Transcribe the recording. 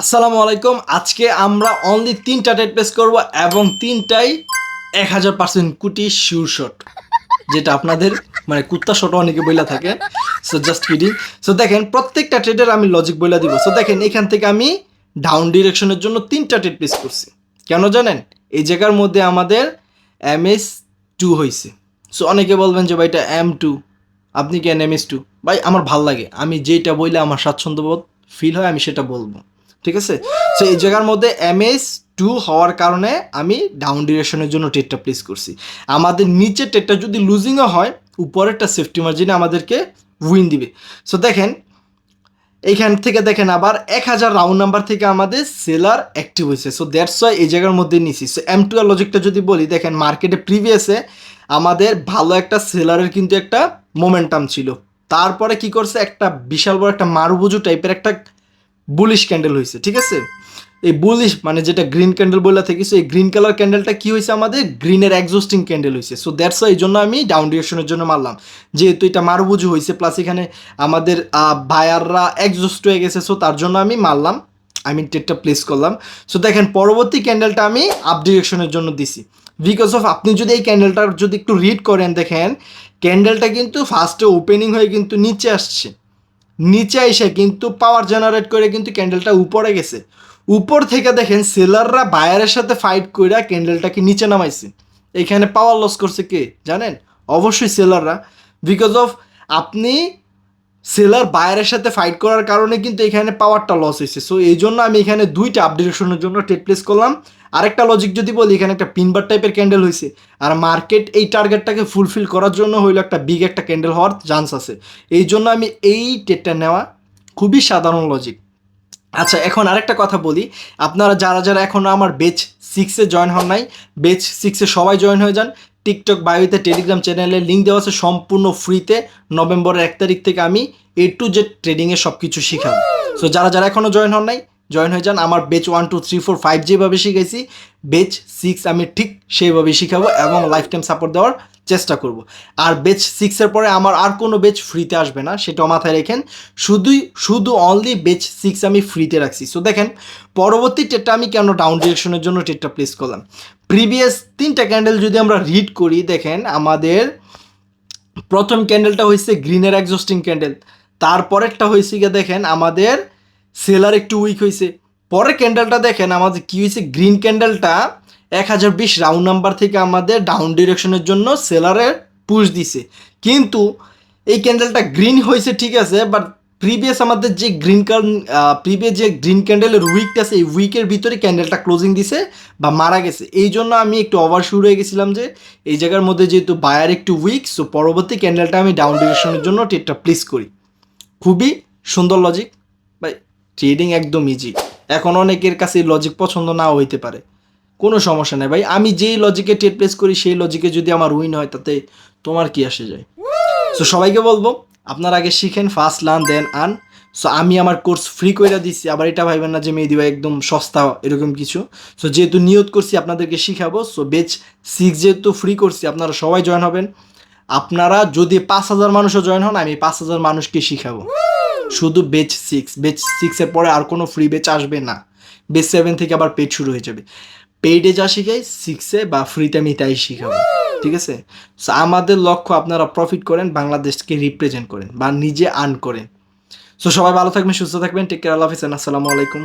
আসসালামু আলাইকুম। আজকে আমরা অনলি তিনটা টেট পেস করব এবং তিনটাই এক হাজার পার্সেন্ট কুটি শিউর শট যেটা আপনাদের মানে কুত্তা শট অনেকে বইলা থাকে। সো জাস্ট কিডিং সো দেখেন, প্রত্যেকটা ট্রেডের আমি লজিক বইলা দিব। সো দেখেন, এখান থেকে আমি ডাউন ডিরেকশনের জন্য তিনটা টেট পেস করছি। কেন জানেন? এই জায়গার মধ্যে আমাদের এম এস টু হয়েছে সো অনেকে বলবেন যে, ভাই, এটা এম টু আপনি কেন এম এস টু ভাই, আমার ভালো লাগে। আমি যেটা বইলে আমার স্বাচ্ছন্দ্যবোধ ফিল হয়, আমি সেটা বলব। ঠিক আছে? সো এই জায়গার মধ্যে এম এস টু হওয়ার কারণে আমি ডাউন ডিরেকশনের জন্য টেটটা প্লেস করছি। আমাদের নিচের টেটটা যদি লুজিংও হয়, উপরেরটা সেফটি মার্জিনে আমাদেরকে উইন দিবে। সো দেখেন, এইখান থেকে দেখেন আবার এক হাজার রাউন্ড নাম্বার থেকে আমাদের সেলার অ্যাক্টিভ হয়েছে। সো দ্যাটস ওয়াই এই জায়গার মধ্যে নিছি। সো এম টু আর লজিকটা যদি বলি, দেখেন মার্কেটে প্রিভিয়াসে আমাদের ভালো একটা সেলারের কিন্তু একটা মোমেন্টাম ছিল। তারপরে কি করছে? একটা বিশাল বড় একটা মারুবুজু টাইপের একটা বুলিশ ক্যান্ডেল হয়েছে ঠিক আছে? এই বুলিশ মানে যেটা গ্রিন ক্যান্ডেল বলে থাকি সো এই গ্রিন কালার ক্যান্ডেলটা কি হয়েছে আমাদের? গ্রিনের এক্সস্টিং ক্যান্ডেল হয়েছে সো দ্যাটস এই জন্য আমি ডাউন ডিরেকশনের জন্য মারলাম। যেহেতু এটা মারুবুজু হয়েছে প্লাস এখানে আমাদের বায়াররা এক্সস্ট হয়ে গেছে সো তার জন্য আমি মারলাম। আমি টেটটা প্লেস করলাম। সো দেখেন, পরবর্তী ক্যান্ডেলটা আমি আপ ডিরেকশনের জন্য দিছি। বিকজ অফ আপনি যদি এই ক্যান্ডেলটার যদি একটু রিড করেন, দেখেন ক্যান্ডেলটা কিন্তু ফার্স্টে ওপেনিং হয়ে কিন্তু নিচে আসছে। নিচে এসে কিন্তু পাওয়ার জেনারেট করে কিন্তু ক্যান্ডেলটা উপরে গেছে। উপর থেকে দেখেন সেলাররা বায়ারের সাথে ফাইট করে ক্যান্ডেলটাকে নিচে নামাইছে। এখানে পাওয়ার লস করছে কে? জানেন? অবশ্যই সেলাররা বিকজ অফ আপনি সেলার বায়ারের সাথে ফাইট করার কারণে কিন্তু এখানে পাওয়ারটা লস হয়েছে সো এই জন্য আমি এখানে দুইটা আপডেটেশনের জন্য টেট প্লেস করলাম। আরেকটা লজিক যদি বলি, এখানে একটা পিনবার টাইপের ক্যান্ডেল হয়েছে আর মার্কেট এই টার্গেটটাকে ফুলফিল করার জন্য হইল একটা বিগ একটা ক্যান্ডেল হওয়ার চান্স আছে। এই জন্য আমি এই টেটটা নেওয়া খুবই সাধারণ লজিক আচ্ছা এখন আরেকটা কথা বলি। আপনারা যারা যারা এখনও আমার বেচ সিক্সে জয়েন হন নাই বেচ সিক্সে সবাই জয়েন হয়ে যান। টিকটক বায়োতে টেলিগ্রাম চ্যানেলে লিঙ্ক দেওয়া আছে সম্পূর্ণ ফ্রিতে নভেম্বরের এক তারিখ থেকে আমি এ টু জেড ট্রেডিংয়ে সব কিছু শিখাবো। সো যারা যারা এখনও জয়েন হন নাই জয়েন হয়ে যান। আমার batch one two three four five যেভাবে শিখেছি বেচ সিক্স আমি ঠিক সেইভাবে শিখাবো এবং লাইফ টাইম সাপোর্ট দেওয়ার চেষ্টা করব। আর বেচ সিক্সের পরে আমার আর কোনো বেচ ফ্রিতে আসবে না, সেটাও মাথায় রেখেন। শুধুই, শুধু অনলি বেচ সিক্স আমি ফ্রিতে রাখছি। সো দেখেন, পরবর্তী টেটটা আমি কেন ডাউন ডিরেকশনের জন্য টেটটা প্লেস করলাম? প্রিভিয়াস তিনটা ক্যান্ডেল যদি আমরা রিড করি, দেখেন আমাদের প্রথম ক্যান্ডেলটা হয়েছে গ্রিনের এক্সস্টিং ক্যান্ডেল তারপরেরটা হয়েছে গিয়ে দেখেন আমাদের সেলার একটু উইক হয়েছে পরের ক্যান্ডেলটা দেখেন আমাদের কি হয়েছে গ্রিন ক্যান্ডেলটা এক হাজার বিশ রাউন্ড নাম্বার থেকে আমাদের ডাউন ডিরেকশনের জন্য সেলারের পুশ দিছে। কিন্তু এই ক্যান্ডেলটা গ্রিন হয়েছে ঠিক আছে বাট প্রিভিয়াস আমাদের যে গ্রিন প্রিভিয়াস যে গ্রিন ক্যান্ডেলের উইকটা আছে, এই উইকের ভিতরে ক্যান্ডেলটা ক্লোজিং দিছে বা মারা গেছে। এই জন্য আমি একটু ওভার শুরু হয়ে গেছিলাম যে এই জায়গার মধ্যে যেহেতু বায়ার একটু উইক সো পরবর্তী ক্যান্ডেলটা আমি ডাউন ডিরেকশনের জন্য টেটটা প্লেস করি। খুবই সুন্দর লজিক ট্রেডিং একদম ইজি এখন অনেকের কাছে লজিক পছন্দ নাও হইতে পারে। কোনো সমস্যা নেই ভাই। আমি যেই লজিকে ট্রেড প্লেস করি, সেই লজিকে যদি আমার উইন হয়, তাতে তোমার কি আসে যায়? সো সবাইকে বলব, আপনার আগে শিখেন first learn then earn so আমি আমার কোর্স ফ্রি করে দিচ্ছি আবার এটা ভাইবেন না যে মেয়ে দিবা একদম সস্তা এরকম কিছু। সো যেহেতু নিয়ত করছি, আপনাদেরকে শিখাবো। সো বেচ সিক্স যেহেতু ফ্রি করছি, আপনারা সবাই জয়েন হবেন। আপনারা যদি পাঁচ হাজার মানুষও জয়েন হন, আমি পাঁচ হাজার মানুষকে শিখাবো। শুধু বেচ সিক্স বেচ সিক্সের পরে আর কোনো ফ্রি বেচ আসবে না। বেচ সেভেন থেকে আবার পেড শুরু হয়ে যাবে। পেইডে যা শিখাই সিক্সে বা ফ্রিতে আমি তাই শিখাবো, ঠিক আছে? সো আমাদের লক্ষ্য আপনারা প্রফিট করেন, বাংলাদেশকে রিপ্রেজেন্ট করেন বা নিজে আর্ন করেন। সো সবাই ভালো থাকবেন, সুস্থ থাকবেন টেক কেয়ার আল্লাহ হাফিজ আসসালামু আলাইকুম।